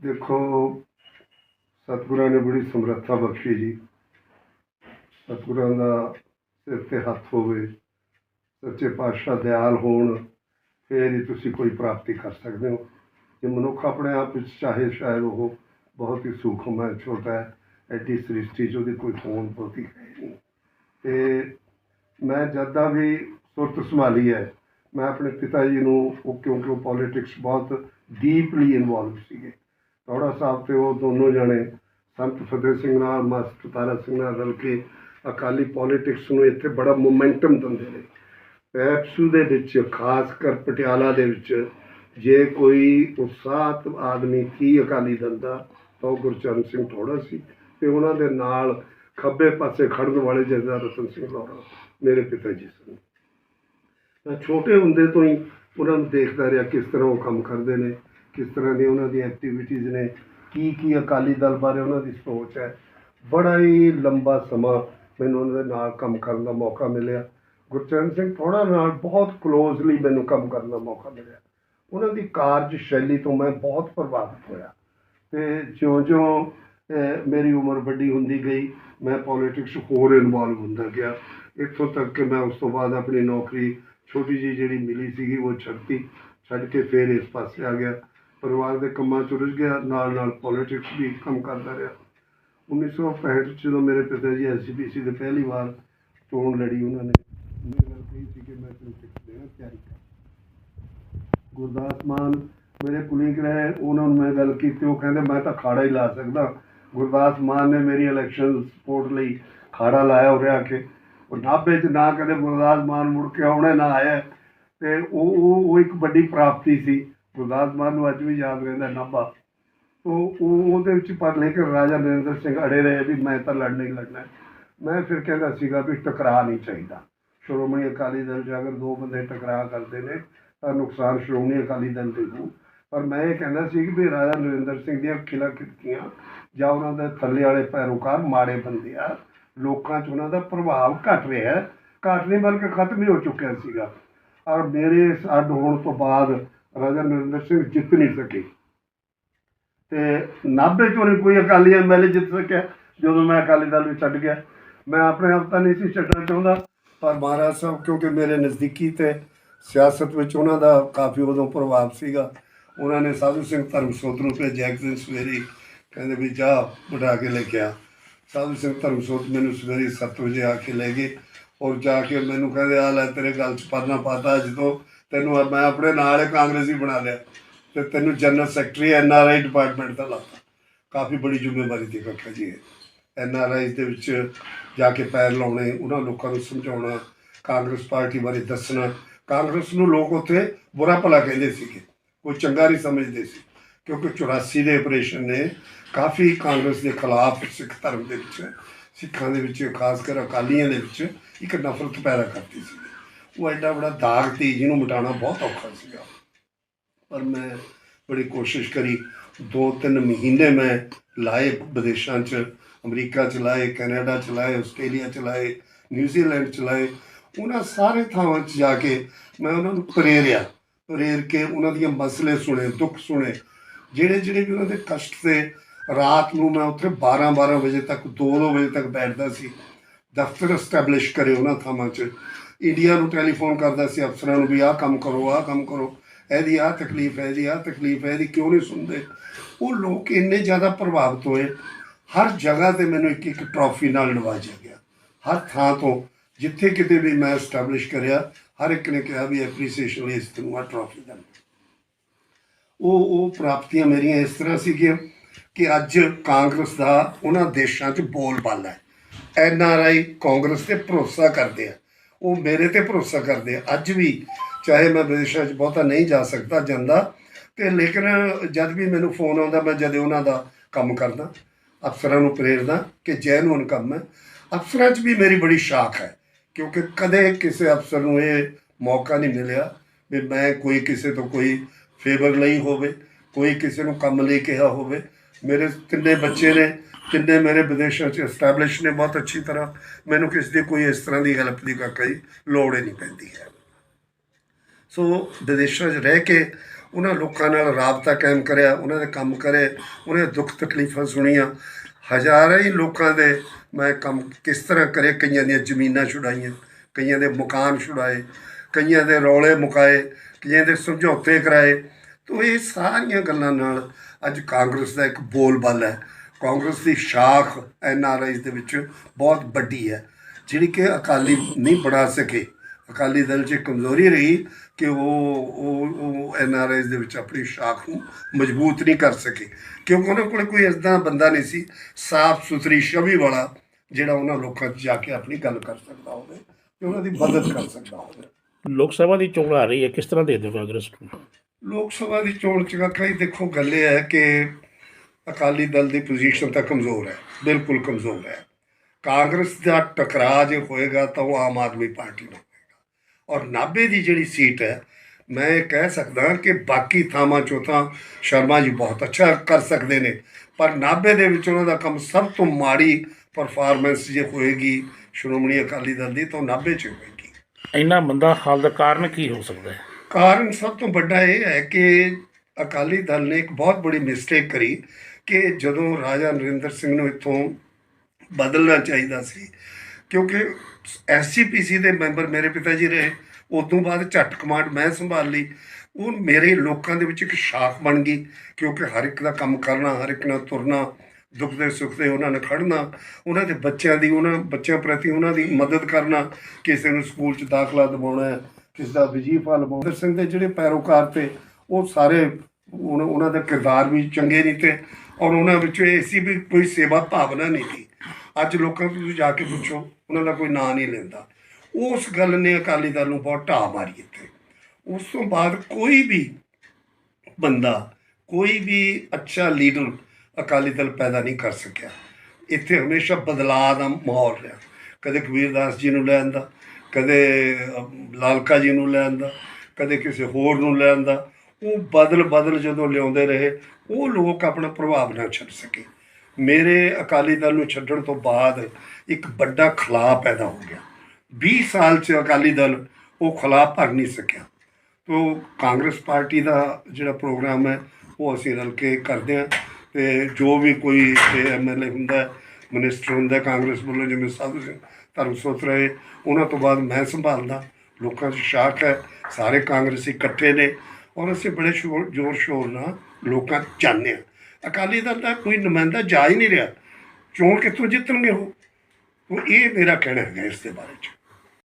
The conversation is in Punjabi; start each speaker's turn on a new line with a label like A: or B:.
A: ਦੇਖੋ, ਸਤਿਗੁਰਾਂ ਨੇ ਬੜੀ ਸਮਰੱਥਾ ਬਖਸ਼ੀ ਜੀ। ਸਤਿਗੁਰਾਂ ਦਾ ਸਿਰ ਤੇ ਹੱਥ ਹੋਵੇ, ਸੱਚੇ ਪਾਤਸ਼ਾਹ ਦਿਆਲ ਹੋਣ, ਫਿਰ ਹੀ ਤੁਸੀਂ ਕੋਈ ਪ੍ਰਾਪਤੀ ਕਰ ਸਕਦੇ ਹੋ। ਜੇ ਮਨੁੱਖ ਆਪਣੇ ਆਪ ਵਿੱਚ ਚਾਹੇ ਸ਼ਾਇਦ ਉਹ ਬਹੁਤ ਹੀ ਸੂਖਮ ਹੈ, ਛੋਟਾ ਹੈ, ਐਡੀ ਸ੍ਰਿਸ਼ਟੀ 'ਚ ਉਹਦੀ ਕੋਈ ਹੋਣ ਬਹੁਤੀ ਹੈ ਨਹੀਂ। ਤੇ ਮੈਂ ਜਦ ਵੀ ਸੁਰਤ ਸੰਭਾਲੀ ਹੈ, ਮੈਂ ਆਪਣੇ ਪਿਤਾ ਜੀ ਨੂੰ ਉਹ ਕਿਉਂਕਿ ਉਹ ਪੋਲਿਟਿਕਸ ਬਹੁਤ ਡੀਪਲੀ ਇਨਵੋਲਵ ਸੀਗੇ। ਟੌੜਾ ਸਾਹਿਬ ਤੇ ਉਹ ਦੋਨੋਂ ਜਣੇ, ਸੰਤ ਫਤਿਹ ਸਿੰਘ ਨਾਲ, ਮਾਸਟਰ ਤਾਰਾ ਸਿੰਘ ਨਾਲ ਰਲ ਕੇ ਅਕਾਲੀ ਪੋਲਿਟਿਕਸ ਨੂੰ ਇੱਥੇ ਬੜਾ ਮੋਮੈਂਟਮ ਦਿੰਦੇ ਨੇ। ਪੈਪਸੂ ਦੇ ਵਿੱਚ, ਖਾਸ ਕਰ ਪਟਿਆਲਾ ਦੇ ਵਿੱਚ, ਜੇ ਕੋਈ ਉਤਸ਼ਾਹਤ ਆਦਮੀ ਕੀ ਅਕਾਲੀ ਦਲ ਦਾ, ਤਾਂ ਉਹ ਗੁਰਚਰਨ ਸਿੰਘ ਥੋੜਾ ਸੀ ਤੇ ਉਹਨਾਂ ਦੇ ਨਾਲ ਖੱਬੇ ਪਾਸੇ ਖੜਨ ਵਾਲੇ ਜਥੇਦਾਰ ਰਤਨ ਸਿੰਘ ਲੋਹਰਾ, ਮੇਰੇ ਪਿਤਾ ਜੀ ਸਨ। ਤਾਂ ਛੋਟੇ ਹੁੰਦੇ ਤੋਂ ਹੀ ਉਹਨਾਂ ਨੂੰ ਦੇਖਦਾ ਰਿਹਾ ਕਿਸ ਤਰ੍ਹਾਂ ਉਹ ਕੰਮ ਕਰਦੇ ਨੇ। ਕਿਸ ਤਰ੍ਹਾਂ ਦੀ ਉਹਨਾਂ ਦੀ ਐਕਟੀਵਿਟੀਜ਼ ਨੇ, ਕੀ ਕੀ ਅਕਾਲੀ ਦਲ ਬਾਰੇ ਉਹਨਾਂ ਦੀ ਸੋਚ ਹੈ। ਬੜਾ ਹੀ ਲੰਬਾ ਸਮਾਂ ਮੈਨੂੰ ਉਹਨਾਂ ਦੇ ਨਾਲ ਕੰਮ ਕਰਨ ਦਾ ਮੌਕਾ ਮਿਲਿਆ। ਗੁਰਚਰਨ ਸਿੰਘ ਥੋੜਾ ਨਾਲ ਬਹੁਤ ਕਲੋਜ਼ਲੀ ਮੈਨੂੰ ਕੰਮ ਕਰਨ ਦਾ ਮੌਕਾ ਮਿਲਿਆ। ਉਹਨਾਂ ਦੀ ਕਾਰਜ ਸ਼ੈਲੀ ਤੋਂ ਮੈਂ ਬਹੁਤ ਪ੍ਰਭਾਵਿਤ ਹੋਇਆ। ਤੇ ਜਿਉਂ-ਜਿਉਂ ਮੇਰੀ ਉਮਰ ਵੱਡੀ ਹੁੰਦੀ ਗਈ, ਮੈਂ ਪੋਲਿਟਿਕਸ ਹੋਰ ਇਨਵੋਲਵ ਹੁੰਦਾ ਗਿਆ। ਇੱਥੋਂ ਤੱਕ ਕਿ ਮੈਂ ਉਸ ਤੋਂ ਬਾਅਦ ਆਪਣੀ ਨੌਕਰੀ ਛੋਟੀ ਜੀ ਜਿਹੜੀ ਮਿਲੀ ਸੀਗੀ, ਉਹ ਛੱਡਤੀ। ਛੱਡ ਕੇ ਫਿਰ ਇਸ ਪਾਸੇ ਆ ਗਿਆ। ਪਰਿਵਾਰ ਦੇ ਕੰਮਾਂ 'ਚ ਰੁੱਝ ਗਿਆ, ਨਾਲ ਨਾਲ ਪੋਲਿਟਿਕਸ ਵੀ ਕੰਮ ਕਰਦਾ ਰਿਹਾ। 1965 'ਚ ਜਦੋਂ ਮੇਰੇ ਪਿਤਾ ਜੀ ਐਸਜੀਪੀਸੀ ਦੇ ਪਹਿਲੀ ਵਾਰ ਚੋਣ ਲੜੀ ਉਹਨਾਂ ਨੇ, ਮੇਰੇ ਨਾਲ ਕਹੀ ਸੀ ਕਿ ਮੈਂ ਤੈਨੂੰ ਟਿਕਟ ਦੇਣਾ, ਤਿਆਰੀ ਕਰ। ਗੁਰਦਾਸ ਮਾਨ ਮੇਰੇ ਕੁਲੀਗ ਰਹੇ, ਉਹਨਾਂ ਨੂੰ ਮੈਂ ਗੱਲ ਕੀਤੀ, ਉਹ ਕਹਿੰਦੇ, ਮੈਂ ਤਾਂ ਖਾੜਾ ਹੀ ਲਾ ਸਕਦਾ। ਗੁਰਦਾਸ ਮਾਨ ਨੇ ਮੇਰੀ ਇਲੈਕਸ਼ਨ ਸਪੋਰਟ ਲਈ ਖਾੜਾ ਲਾਇਆ ਹੋ ਰਿਹਾ ਕਿ। ਉਹ ਨਾਭੇ 'ਚ ਨਾ ਕਦੇ ਗੁਰਦਾਸ ਮਾਨ ਮੁੜ ਕੇ ਆਉਣੇ, ਨਾ ਆਇਆ। ਤੇ ਉਹ ਉਹ ਇੱਕ ਵੱਡੀ ਪ੍ਰਾਪਤੀ ਸੀ। ਗੁਰਦਾਸ ਮਾਨ ਨੂੰ ਅੱਜ ਵੀ ਯਾਦ ਰਹਿੰਦਾ, ਨਾਭਾ। ਉਹ ਉਹਦੇ ਵਿੱਚ ਪਰ ਲੇਕਿਨ ਰਾਜਾ ਨਰਿੰਦਰ ਸਿੰਘ ਅੜੇ ਰਹੇ ਵੀ ਮੈਂ ਤਾਂ ਲੜਨਾ ਹੀ ਲੜਨਾ ਮੈਂ ਫਿਰ ਕਹਿੰਦਾ ਸੀਗਾ ਵੀ ਟਕਰਾਅ ਨਹੀਂ ਚਾਹੀਦਾ। ਸ਼੍ਰੋਮਣੀ ਅਕਾਲੀ ਦਲ 'ਚ ਅਗਰ ਦੋ ਬੰਦੇ ਟਕਰਾਅ ਕਰਦੇ ਨੇ, ਤਾਂ ਨੁਕਸਾਨ ਸ਼੍ਰੋਮਣੀ ਅਕਾਲੀ ਦਲ ਦੇ ਨੂੰ ਪਰ ਮੈਂ ਇਹ ਕਹਿੰਦਾ ਸੀ ਕਿ ਵੀ ਰਾਜਾ ਨਰਿੰਦਰ ਸਿੰਘ ਦੀਆਂ ਖਿਲਾ ਖਿੜਕੀਆਂ ਜਾਂ ਉਹਨਾਂ ਦੇ ਥੱਲੇ ਵਾਲੇ ਪੈਰੋਕਾਰ ਮਾੜੇ ਬੰਦੇ ਆ, ਲੋਕਾਂ 'ਚ ਉਹਨਾਂ ਦਾ ਪ੍ਰਭਾਵ ਘਟ ਰਿਹਾ। ਹੈ ਘਟ ਨਹੀਂ ਬਲਕਿ ਖਤਮ ਹੀ ਹੋ ਚੁੱਕਿਆ ਸੀਗਾ। ਔਰ ਮੇਰੇ ਅੱਡ ਹੋਣ ਤੋਂ ਬਾਅਦ ਰਾਜਾ ਨਰਿੰਦਰ ਸਿੰਘ ਜਿੱਤ ਨਹੀਂ ਸਕੇ। ਤੇ 90 ਚੋਂ ਕੋਈ ਅਕਾਲੀ ਐਮਐਲਏ ਜਿੱਤ ਸਕਿਆ। ਜਦੋਂ ਮੈਂ ਅਕਾਲੀ ਦਲ ਵਿੱਚ ਛੱਡ ਗਿਆ। ਮੈਂ ਆਪਣੇ ਆਪ ਤਾਂ ਨਹੀਂ ਸੀ ਛੱਡਣਾ ਚਾਹੁੰਦਾ। ਪਰ ਮਹਾਰਾਜ ਸਾਹਿਬ, ਕਿਉਂਕਿ ਮੇਰੇ ਨਜ਼ਦੀਕੀ ਤੇ ਸਿਆਸਤ ਵਿੱਚ ਉਹਨਾਂ ਦਾ ਕਾਫੀ ਉਦੋਂ ਪ੍ਰਭਾਵ ਸੀਗਾ। ਉਹਨਾਂ ਨੇ ਸਾਧੂ ਸਿੰਘ ਧਰਮਸੋਤ ਨੂੰ ਭੇਜਿਆ ਇੱਕ ਦਿਨ ਸਵੇਰੇ। ਕਹਿੰਦੇ ਵੀ ਜਾ, ਬਿਠਾ ਕੇ ਲੈ ਕੇ ਆ। ਸਾਧੂ ਸਿੰਘ ਧਰਮਸੋਤ ਮੈਨੂੰ ਸਵੇਰੇ 7 ਵਜੇ ਆ ਕੇ ਲੈ ਗਏ। ਔਰ ਜਾ ਕੇ ਮੈਨੂੰ ਕਹਿੰਦੇ ਆ ਲੈ, ਤੇਰੇ ਗੱਲ ਚ ਪਰਨਾ ਪਾਤਾ ਜਦੋਂ ਤੈਨੂੰ ਮੈਂ ਆਪਣੇ ਨਾਲ ਹੀ ਕਾਂਗਰਸੀ ਬਣਾ ਲਿਆ। ਤੇ ਤੈਨੂੰ general secretary N R I department ਦਾ ਲਾਤਾ। ਕਾਫੀ ਬੜੀ ਜ਼ਿੰਮੇਵਾਰੀ ਦੀ ਕਾਕਾ ਜੀ ਐਨ ਆਰ ਆਈ ਦੇ ਵਿੱਚ ਜਾ ਕੇ ਪੈਰ ਲਾਉਣੇ, ਉਹਨਾਂ ਲੋਕਾਂ ਨੂੰ ਸਮਝਾਉਣਾ, ਕਾਂਗਰਸ ਪਾਰਟੀ ਬਾਰੇ ਦੱਸਣਾ। ਕਾਂਗਰਸ ਨੂੰ ਲੋਕ ਉੱਥੇ ਬੁਰਾ ਭਲਾ ਕਹਿੰਦੇ ਸੀਗੇ। ਕੋਈ ਚੰਗਾ ਨਹੀਂ ਸਮਝਦੇ ਸੀ। ਕਿਉਂਕਿ 84 ਦੇ ਆਪਰੇਸ਼ਨ ਨੇ ਕਾਫੀ ਕਾਂਗਰਸ ਦੇ ਖਿਲਾਫ ਸਿੱਖ ਧਰਮ ਦੇ ਵਿੱਚ, ਸਿੱਖਾਂ ਦੇ ਵਿੱਚ, ਖਾਸ ਕਰ ਅਕਾਲੀਆਂ ਦੇ ਵਿੱਚ ਇੱਕ ਨਫ਼ਰਤ ਪੈਦਾ ਕਰਤੀ ਸੀ। ਉਹ ਐਡਾ ਬੜਾ ਦਾਗ ਸੀ, ਜਿਹਨੂੰ ਮਿਟਾਉਣਾ ਬਹੁਤ ਔਖਾ ਸੀਗਾ। ਪਰ ਮੈਂ ਬੜੀ ਕੋਸ਼ਿਸ਼ ਕਰੀ। ਦੋ ਤਿੰਨ ਮਹੀਨੇ ਮੈਂ ਲਾਏ ਵਿਦੇਸ਼ਾਂ 'ਚ, ਅਮਰੀਕਾ 'ਚ ਲਾਏ, ਕੈਨੇਡਾ 'ਚ ਲਾਏ, ਆਸਟ੍ਰੇਲੀਆ 'ਚ ਲਾਏ, ਨਿਊਜ਼ੀਲੈਂਡ 'ਚ ਲਾਏ। ਉਹਨਾਂ ਸਾਰੇ ਥਾਵਾਂ 'ਚ ਜਾ ਕੇ ਮੈਂ ਉਹਨਾਂ ਨੂੰ ਪ੍ਰੇਰਿਆ। ਪ੍ਰੇਰ ਕੇ ਉਹਨਾਂ ਦੀਆਂ ਮਸਲੇ ਸੁਣੇ, ਦੁੱਖ ਸੁਣੇ। ਜਿਹੜੇ ਜਿਹੜੇ ਵੀ ਉਹਨਾਂ ਦੇ ਕਸ਼ਟ ਤੇ ਰਾਤ ਨੂੰ ਮੈਂ ਉੱਥੇ 12 12 ਵਜੇ ਤੱਕ 2 2 ਵਜੇ ਤੱਕ ਬੈਠਦਾ ਸੀ। ਦਫ਼ਤਰ ਐਸਟੈਬਲਿਸ਼ ਕਰੇ ਉਹਨਾਂ ਥਾਵਾਂ 'ਚ। ਇੰਡੀਆ ਨੂੰ ਟੈਲੀਫੋਨ ਕਰਦਾ ਸੀ ਅਫਸਰਾਂ ਨੂੰ ਵੀ ਆਹ ਕੰਮ ਕਰੋ, ਆਹ ਕੰਮ ਕਰੋ। ਇਹਦੀ ਆਹ ਤਕਲੀਫ ਹੈ ਇਹਦੀ ਆਹ ਤਕਲੀਫ ਹੈ ਇਹਦੀ ਕਿਉਂ ਨਹੀਂ ਸੁਣਦੇ? ਉਹ ਲੋਕ ਇੰਨੇ ਜ਼ਿਆਦਾ ਪ੍ਰਭਾਵਿਤ ਹੋਏ, ਹਰ ਜਗ੍ਹਾ ਤੇ ਮੈਨੂੰ ਇੱਕ ਇੱਕ ਟਰੋਫੀ ਨਾਲ ਨਵਾਜਿਆ ਗਿਆ। ਹਰ ਥਾਂ ਤੋਂ, ਜਿੱਥੇ ਕਿਤੇ ਵੀ ਮੈਂ ਐਸਟੈਬਲਿਸ਼ ਕਰਿਆ, ਹਰ ਇੱਕ ਨੇ ਕਿਹਾ ਵੀ ਐਪਰੀਸੀਏਸ਼ਨ ਇਸ ਤੈਨੂੰ ਆ ਟਰੋਫੀ ਦਾ। ਉਹ ਉਹ ਪ੍ਰਾਪਤੀਆਂ ਮੇਰੀਆਂ ਇਸ ਤਰ੍ਹਾਂ ਸੀਗੀਆਂ ਕਿ ਅੱਜ ਕਾਂਗਰਸ ਦਾ ਉਹਨਾਂ ਦੇਸ਼ਾਂ 'ਚ ਬੋਲਬਾਲਾ ਹੈ। ਐਨ ਆਰ ਆਈ ਕਾਂਗਰਸ ਤੇ ਭਰੋਸਾ ਕਰਦੇ ਆ। ਉਹ ਮੇਰੇ ਤੇ ਭਰੋਸਾ ਕਰਦੇ ਆ। ਅੱਜ ਵੀ ਚਾਹੇ ਮੈਂ ਵਿਦੇਸ਼ਾਂ 'ਚ ਬਹੁਤਾ ਨਹੀਂ ਜਾ ਸਕਦਾ ਜਾਂਦਾ, ਤੇ ਲੇਕਿਨ ਜਦ ਵੀ ਮੈਨੂੰ ਫੋਨ ਆਉਂਦਾ, ਮੈਂ ਜਦ ਉਹਨਾਂ ਦਾ ਕੰਮ ਕਰਦਾ, ਅਫਸਰਾਂ ਨੂੰ ਪ੍ਰੇਰਦਾ ਕਿ ਜੈਨੂਨ ਕੰਮ ਹੈ। ਅਫਸਰਾਂ 'ਚ ਵੀ ਮੇਰੀ ਬੜੀ ਸ਼ਾਖ ਹੈ, ਕਿਉਂਕਿ ਕਦੇ ਕਿਸੇ ਅਫਸਰ ਨੂੰ ਇਹ ਮੌਕਾ ਨਹੀਂ ਮਿਲਿਆ ਵੀ ਮੈਂ ਕੋਈ ਕਿਸੇ ਤੋਂ ਕੋਈ ਫੇਵਰ ਲਈ ਹੋਵੇ, ਕੋਈ ਕਿਸੇ ਨੂੰ ਕੰਮ ਲਈ ਕਿਹਾ ਹੋਵੇ। ਮੇਰੇ ਤਿੰਨੇ ਬੱਚੇ ਨੇ, ਤਿੰਨੇ ਮੇਰੇ ਵਿਦੇਸ਼ਾਂ 'ਚ ਐਸਟੈਬਲਿਸ਼ ਨੇ, ਬਹੁਤ ਅੱਛੀ ਤਰ੍ਹਾਂ। ਮੈਨੂੰ ਕਿਸੇ ਦੀ ਕੋਈ ਇਸ ਤਰ੍ਹਾਂ ਦੀ ਹੈਲਪ ਦੀ ਕਾਕਾ ਲੋੜ ਹੀ ਨਹੀਂ ਪੈਂਦੀ ਹੈ। ਸੋ ਵਿਦੇਸ਼ਾਂ 'ਚ ਰਹਿ ਕੇ ਉਹਨਾਂ ਲੋਕਾਂ ਨਾਲ ਰਾਬਤਾ ਕਾਇਮ ਕਰਿਆ, ਉਹਨਾਂ ਦੇ ਕੰਮ ਕਰੇ, ਉਹਨਾਂ ਦੇ ਦੁੱਖ ਤਕਲੀਫਾਂ ਸੁਣੀਆਂ। ਹਜ਼ਾਰਾਂ ਹੀ ਲੋਕਾਂ ਦੇ ਮੈਂ ਕੰਮ ਕਿਸ ਤਰ੍ਹਾਂ ਕਰੇ, ਕਈਆਂ ਦੀਆਂ ਜ਼ਮੀਨਾਂ ਛੁਡਾਈਆਂ, ਕਈਆਂ ਦੇ ਮਕਾਨ ਛੁਡਾਏ, ਕਈਆਂ ਦੇ ਰੌਲੇ ਮੁਕਾਏ, ਕਈਆਂ ਦੇ ਸਮਝੌਤੇ ਕਰਾਏ। ਤੋ ਇਹ ਸਾਰੀਆਂ ਗੱਲਾਂ ਨਾਲ ਅੱਜ ਕਾਂਗਰਸ ਦਾ ਇੱਕ ਬੋਲਬਾਲਾ ਹੈ। ਕਾਂਗਰਸ ਦੀ ਸ਼ਾਖ ਐਨ ਆਰ ਆਈ ਦੇ ਵਿੱਚ ਬਹੁਤ ਵੱਡੀ ਹੈ। ਜਿਹੜੀ ਕਿ ਅਕਾਲੀ ਨਹੀਂ ਬਣਾ ਸਕੇ। ਅਕਾਲੀ ਦਲ 'ਚ ਕਮਜ਼ੋਰੀ ਰਹੀ ਕਿ ਉਹ ਉਹ ਉਹ ਐਨ ਆਰ ਆਈ ਦੇ ਵਿੱਚ ਆਪਣੀ ਸ਼ਾਖ ਨੂੰ ਮਜ਼ਬੂਤ ਨਹੀਂ ਕਰ ਸਕੇ। ਕਿਉਂਕਿ ਉਹਨਾਂ ਕੋਲ ਕੋਈ ਇਸਦਾ ਬੰਦਾ ਨਹੀਂ ਸੀ। ਸਾਫ਼ ਸੁਥਰੀ ਛਵੀ ਵਾਲਾ ਜਿਹੜਾ ਉਹਨਾਂ ਲੋਕਾਂ 'ਚ ਜਾ ਕੇ ਆਪਣੀ ਗੱਲ ਕਰ ਸਕਦਾ ਹੋਵੇ ਤੇ ਉਹਨਾਂ ਦੀ ਮਦਦ ਕਰ ਸਕਦਾ ਹੋਵੇ।
B: ਲੋਕ ਸਭਾ ਦੀ ਚੋਣ ਆ ਰਹੀ ਹੈ। ਕਿਸ ਤਰ੍ਹਾਂ ਦੇ ਹੋ ਕਾਂਗਰਸ ਨੂੰ?
A: ਲੋਕ ਸਭਾ ਦੀ ਚੋਣ ਚ ਕਾਕਾ ਜੀ ਦੇਖੋ ਗੱਲ ਇਹ ਹੈ ਕਿ ਅਕਾਲੀ ਦਲ ਦੀ ਪੋਜੀਸ਼ਨ ਤਾਂ ਕਮਜ਼ੋਰ ਹੈ, ਬਿਲਕੁਲ ਕਮਜ਼ੋਰ ਹੈ। ਕਾਂਗਰਸ ਦਾ ਟਕਰਾਅ ਜੇ ਹੋਏਗਾ ਤਾਂ ਉਹ ਆਮ ਆਦਮੀ ਪਾਰਟੀ ਨਾਲ ਹੋਏਗਾ। ਔਰ ਨਾਭੇ ਦੀ ਜਿਹੜੀ ਸੀਟ ਹੈ, ਮੈਂ ਇਹ ਕਹਿ ਸਕਦਾ ਕਿ ਬਾਕੀ ਥਾਵਾਂ ਚੋਂ ਤਾਂ ਸ਼ਰਮਾ ਜੀ ਬਹੁਤ ਅੱਛਾ ਕਰ ਸਕਦੇ ਨੇ, ਪਰ ਨਾਭੇ ਦੇ ਵਿੱਚ ਉਹਨਾਂ ਦਾ ਕੰਮ ਸਭ ਤੋਂ ਮਾੜੀ ਪਰਫਾਰਮੈਂਸ ਜੇ ਹੋਏਗੀ ਸ਼੍ਰੋਮਣੀ ਅਕਾਲੀ ਦਲ ਦੀ, ਤਾਂ ਉਹ ਨਾਭੇ 'ਚ ਹੋਏਗੀ।
B: ਇੰਨਾ ਮੰਦਾ ਹਾਲ ਦਾ ਕਾਰਨ ਕੀ ਹੋ ਸਕਦਾ ਹੈ?
A: ਕਾਰਨ ਸਭ ਤੋਂ ਵੱਡਾ ਇਹ ਹੈ ਕਿ ਅਕਾਲੀ ਦਲ ਨੇ ਇੱਕ ਬਹੁਤ ਬੜੀ ਮਿਸਟੇਕ ਕਰੀ ਕਿ ਜਦੋਂ ਰਾਜਾ ਨਰਿੰਦਰ ਸਿੰਘ ਨੂੰ ਇੱਥੋਂ ਬਦਲਣਾ ਚਾਹੀਦਾ ਸੀ, ਕਿਉਂਕਿ ਐਸਜੀਪੀਸੀ ਦੇ ਮੈਂਬਰ ਮੇਰੇ ਪਿਤਾ ਜੀ ਰਹੇ, ਉਦੋਂ ਬਾਅਦ ਝੱਟ ਕਮਾਂਡ ਮੈਂ ਸੰਭਾਲ ਲਈ, ਉਹ ਮੇਰੇ ਲੋਕਾਂ ਦੇ ਵਿੱਚ ਇੱਕ ਸ਼ਾਖ ਬਣ ਗਈ, ਕਿਉਂਕਿ ਹਰ ਇੱਕ ਦਾ ਕੰਮ ਕਰਨਾ, ਹਰ ਇੱਕ ਨਾਲ ਤੁਰਨਾ, ਦੁੱਖ ਦੇ ਸੁੱਖ ਦੇ ਉਹਨਾਂ ਨੇ ਖੜਨਾ, ਉਹਨਾਂ ਦੇ ਬੱਚਿਆਂ ਦੀ, ਉਹਨਾਂ ਬੱਚਿਆਂ ਪ੍ਰਤੀ ਉਹਨਾਂ ਦੀ ਮਦਦ ਕਰਨਾ, ਕਿਸੇ ਨੂੰ ਸਕੂਲ 'ਚ ਦਾਖਲਾ ਦਿਵਾਉਣਾ ਕਿਸੇ ਦਾ ਵਜ਼ੀਫਾ ਲਵਾਉਣਾ। ਸਿੰਘ ਦੇ ਜਿਹੜੇ ਪੈਰੋਕਾਰ ਤੇ, ਉਹ ਸਾਰੇ ਉਹਨਾਂ ਉਹਨਾਂ ਦਾ ਕਿਰਦਾਰ ਵੀ ਚੰਗੇ ਨਹੀਂ ਤੇ, ਔਰ ਉਹਨਾਂ ਵਿੱਚ ਇਹ ਸੀ ਵੀ ਕੋਈ ਸੇਵਾ ਭਾਵਨਾ ਨਹੀਂ ਸੀ। ਅੱਜ ਲੋਕਾਂ ਤੋਂ ਤੁਸੀਂ ਜਾ ਕੇ ਪੁੱਛੋ, ਉਹਨਾਂ ਦਾ ਕੋਈ ਨਾਂ ਨਹੀਂ ਲੈਂਦਾ। ਉਸ ਗੱਲ ਨੇ ਅਕਾਲੀ ਦਲ ਨੂੰ ਬਹੁਤ ਢਾਹ ਮਾਰੀ ਇੱਥੇ। ਉਸ ਤੋਂ ਬਾਅਦ ਕੋਈ ਵੀ ਬੰਦਾ, ਕੋਈ ਵੀ ਅੱਛਾ ਲੀਡਰ ਅਕਾਲੀ ਦਲ ਪੈਦਾ ਨਹੀਂ ਕਰ ਸਕਿਆ। ਇੱਥੇ ਹਮੇਸ਼ਾ ਬਦਲਾਅ ਦਾ ਮਾਹੌਲ ਰਿਹਾ। ਕਦੇ ਕਬੀਰਦਾਸ ਜੀ ਨੂੰ ਲੈ ਆਂਦਾ ਕਦੇ ਲਾਲਕਾ ਜੀ ਨੂੰ ਲੈ ਆਂਦਾ ਕਦੇ ਕਿਸੇ ਹੋਰ ਨੂੰ ਲੈ ਆਂਦਾ ਉਹ ਬਦਲ ਬਦਲ ਜਦੋਂ ਲਿਆਉਂਦੇ ਰਹੇ ਉਹ ਲੋਕ ਆਪਣਾ ਪ੍ਰਭਾਵ ਨਾ ਛੱਡ ਸਕੇ। ਮੇਰੇ ਅਕਾਲੀ ਦਲ ਨੂੰ ਛੱਡਣ ਤੋਂ ਬਾਅਦ ਇੱਕ ਵੱਡਾ ਖਲਾਅ ਪੈਦਾ ਹੋ ਗਿਆ। 20 ਸਾਲ ਚ ਅਕਾਲੀ ਦਲ ਉਹ ਖਲਾ ਭਰ ਨਹੀਂ ਸਕਿਆ। ਤੋ ਕਾਂਗਰਸ ਪਾਰਟੀ ਦਾ ਜਿਹੜਾ ਪ੍ਰੋਗਰਾਮ ਹੈ ਉਹ ਅਸੀਂ ਰਲ ਕੇ ਕਰਦੇ ਹਾਂ ਤੇ ਜੋ ਵੀ ਕੋਈ ਐਮਐਲਏ ਹੁੰਦਾ ਹੈ, ਮਿਨਿਸਟਰ ਹੁੰਦਾ ਕਾਂਗਰਸ ਵੱਲੋਂ ਜਿਵੇਂ ਸਾਧੂ ਸਿੰਘ ਧਰਮ ਸੋਤ ਰਹੇ, ਉਹਨਾਂ ਤੋਂ ਬਾਅਦ ਮੈਂ ਸੰਭਾਲਦਾ ਲੋਕਾਂ 'ਚ ਸ਼ਾਖ ਹੈ, ਸਾਰੇ ਕਾਂਗਰਸੀ ਇਕੱਠੇ ਨੇ। ਔਰ ਅਸੀਂ ਬੜੇ ਸ਼ੋਰ, ਜ਼ੋਰ ਸ਼ੋਰ ਨਾਲ ਲੋਕਾਂ ਚਾਹੁੰਦੇ ਜਾਂਦੇ ਹਾਂ। ਅਕਾਲੀ ਦਲ ਦਾ ਕੋਈ ਨੁਮਾਇੰਦਾ ਜਾ ਹੀ ਨਹੀਂ ਰਿਹਾ। ਚੋਣ ਕਿੱਥੋਂ ਜਿੱਤਣਗੇ ਉਹ? ਉਹ ਇਹ ਮੇਰਾ ਕਹਿਣਾ ਹੈਗਾ ਇਸ ਦੇ ਬਾਰੇ 'ਚ।